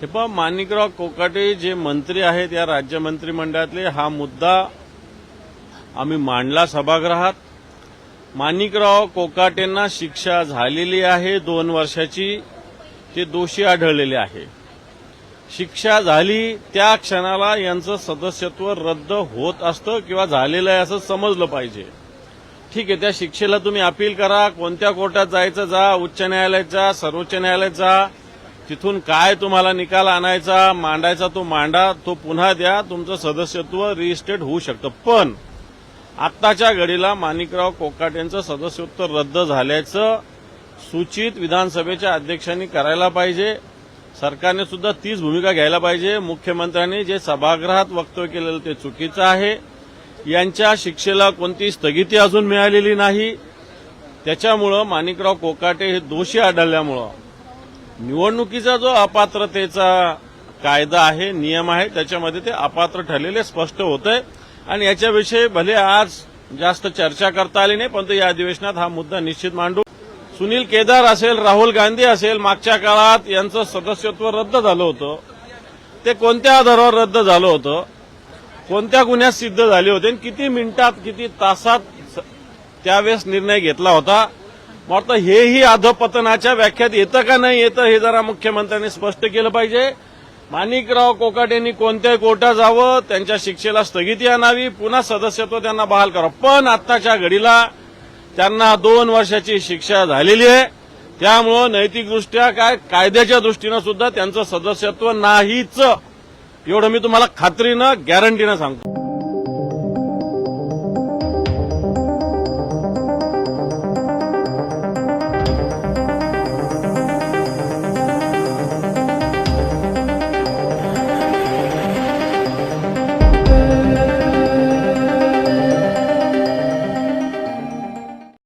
हे पहा माणिकराव कोकाटे जे मंत्री आहेत या राज्य मंत्रिमंडळातले हा मुद्दा आम्ही मांडला सभागृहात. माणिकराव कोकाटेंना शिक्षा झालेली आहे दोन वर्षाची. ते दोषी आढळलेले आहे. शिक्षा झाली त्या क्षणाला यांचं सदस्यत्व रद्द होत असतं किंवा झालेलं आहे असं समजलं पाहिजे. ठीक आहे त्या शिक्षेला तुम्ही अपील करा कोणत्या कोर्टात जायचं जा उच्च न्यायालयात जा सर्वोच्च न्यायालयात जा. तिथून काय तुम्हाला निकाल आणायचा मांडायचा तो मांडा तो पुन्हा द्या तुमचं सदस्यत्व रिइस्टेट होऊ शकतं. पण आत्ताच्या घडीला माणिकराव कोकाटेंचं सदस्यत्व रद्द झाल्याचं सूचित विधानसभेच्या अध्यक्षांनी करायला पाहिजे. सरकारने सुद्धा तीच भूमिका घ्यायला पाहिजे. मुख्यमंत्र्यांनी जे सभागृहात वक्तव्य केलेलं ते चुकीचं आहे. यांच्या शिक्षेला कोणती स्थगिती अजून मिळालेली नाही. त्याच्यामुळं माणिकराव कोकाटे हे दोषी आढळल्यामुळं निवडणुकीचा जो अपात्रतेचा कायदा आहे नियम आहे त्याच्यामध्ये ते अपात्र ठरलेले स्पष्ट होत आहे आणि याच्याविषयी भले आज जास्त चर्चा करता आली नाही परंतु या अधिवेशनात हा मुद्दा निश्चित मांडू. सुनील केदार असेल राहुल गांधी असेल मागच्या काळात यांचं सदस्यत्व रद्द झालं होतं. ते कोणत्या आधारावर रद्द झालं होतं? कोणत्या गुन्ह्यात सिद्ध झाले होते? आणि किती मिनिटात किती तासात स- त्यावेळेस निर्णय घेतला होता? मला हेही अधपतनाच्या व्याख्यात येतं का नाही येतं हे जरा मुख्यमंत्र्यांनी स्पष्ट केलं पाहिजे. माणिकराव कोकाट यांनी कोणत्याही कोर्टात जावं त्यांच्या शिक्षेला स्थगिती आणावी पुन्हा सदस्यत्व त्यांना बहाल करावं. पण आत्ताच्या घडीला त्यांना दोन वर्षाची शिक्षा झालेली आहे. त्यामुळं नैतिकदृष्ट्या काय कायद्याच्या दृष्टीनं सुद्धा त्यांचं सदस्यत्व नाहीच. एवढं मी तुम्हाला खात्रीनं गॅरंटीनं सांगतो.